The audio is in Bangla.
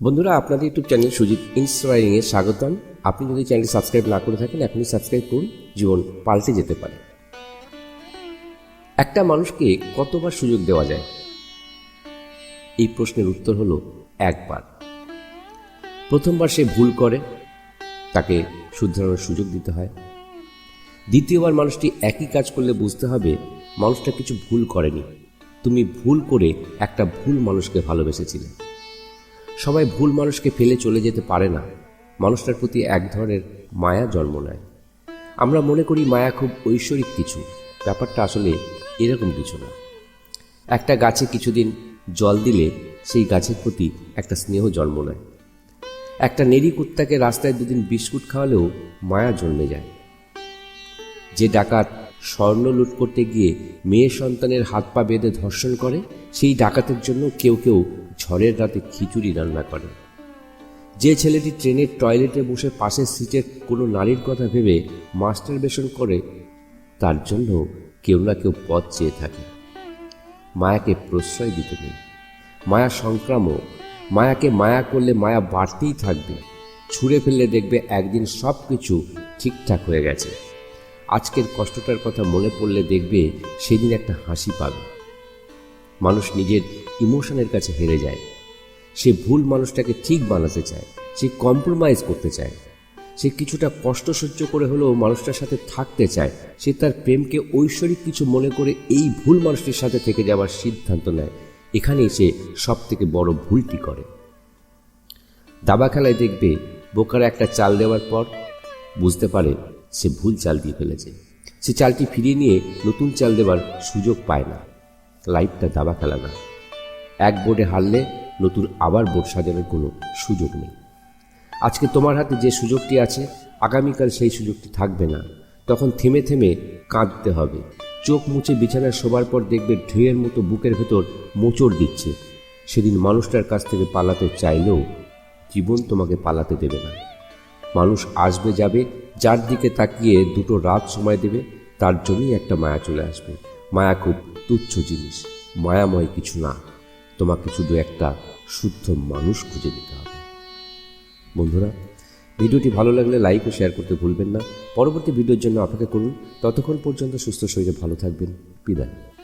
বন্ধুরা, আপনাদের ইউটিউব চ্যানেল সুজিত ইন্সপায়ারিং এ স্বাগতম। আপনি যদি চ্যানেলটি সাবস্ক্রাইব না করে থাকেন, এখনই সাবস্ক্রাইব করুন, জীবন পাল্টে যেতে পারে। একটা মানুষকে কতবার সুযোগ দেওয়া যায়? এই প্রশ্নের উত্তর হলো একবার। প্রথমবার সে ভুল করে, তাকে শুধরানোর সুযোগ দিতে হয়। দ্বিতীয়বার মানুষটি একই কাজ করলে বুঝতে হবে, মানুষটা কিছু ভুল করেনি। তুমি ভুল করে একটা ভুল মানুষকে ভালোবেসেছিলে। সবাই ভুল মানুষকে ফেলে চলে যেতে পারে না। মানুষটার প্রতি এক ধরনের মায়া জন্ম নেয়। আমরা মনে করি মায়া খুব ঐশ্বরিক কিছু। ব্যাপারটা আসলে এরকম কিছু না। একটা গাছে কিছুদিন জল দিলে সেই গাছের প্রতি একটা স্নেহ জন্ম নেয়। একটা নেড়ি কুত্তাকে রাস্তায় দুদিন বিস্কুট খাওয়ালেও মায়া জন্মে যায়। যে ডাকাত স্বর্ণ লুট করতে গিয়ে মেয়ে সন্তানের হাত পা বেঁধে ধর্ষণ করে, সেই ডাকাতের জন্য কেউ কেউ ঝড়ের রাতে খিচুড়ি রান্না করে। যে ছেলেটি ট্রেনের টয়লেটে বসে পাশের সিটের কোনো নারীর কথা ভেবে মাস্টার বেশন করে, তার জন্য কেউ না কেউ পথ চেয়ে থাকে। মায়াকে প্রশ্রয় দিতে নেই। মায়া সংক্রামক। মায়াকে মায়া করলে মায়া বাড়তেই থাকবে। ছুঁড়ে ফেললে দেখবে একদিন সব কিছু ঠিকঠাক হয়ে গেছে। আজকের কষ্টটার কথা মনে পড়লে দেখবে সেদিন একটা হাসি পাবে। মানুষ নিজের ইমোশনের কাছে হেরে যায়। সে ভুল মানুষটাকে ঠিক বানাতে চায়, সে কম্প্রোমাইজ করতে চায়। সে কিছুটা কষ্ট সহ্য করে হলেও মানুষটার সাথে থাকতে চায়। সে তার প্রেমকে ঐশ্বরিক কিছু মনে করে এই ভুল মানুষটির সাথে থেকে যাওয়ার সিদ্ধান্ত নেয়। এখানেই সে সব থেকে বড় ভুলটি করে। দাবা খেলায় দেখবে বোকারা একটা চাল দেওয়ার পর বুঝতে পারে সে ভুল চাল দিয়ে ফেলেছে। সে চালটি ফিরিয়ে নিয়ে নতুন চাল দেওয়ার সুযোগ পায় না। লাইফটা দাবা খেলা না। এক বোর্ডে হারলে নতুন আবার বোর্ড সাজানোর কোনো সুযোগ নেই। আজকে তোমার হাতে যে সুযোগটি আছে, আগামীকাল সেই সুযোগটি থাকবে না। তখন থেমে থেমে কাঁদতে হবে। চোখ মুছে বিছানায় শোবার পর দেখবে ঢেউয়ের মতো বুকের ভেতর মোচড় দিচ্ছে। সেদিন মানুষটার কাছ থেকে পালাতে চাইলেও জীবন তোমাকে পালাতে দেবে না। মানুষ আসবে যাবে যার দিকে তাকিয়ে দুটো রাত সময় দেবে, তার জন্যই একটা মায়া চলে আসবে। মায়া খুব তুচ্ছ জিনিস, মায়াময় কিছু না। তোমাকে শুধু একটা শুদ্ধ মানুষ খুঁজে নিতে হবে। বন্ধুরা, ভিডিওটি ভালো লাগলে লাইক ও শেয়ার করতে ভুলবেন না। পরবর্তী ভিডিওর জন্য অপেক্ষা করুন। ততক্ষণ পর্যন্ত সুস্থ শরীরে ভালো থাকবেন। বিদায়।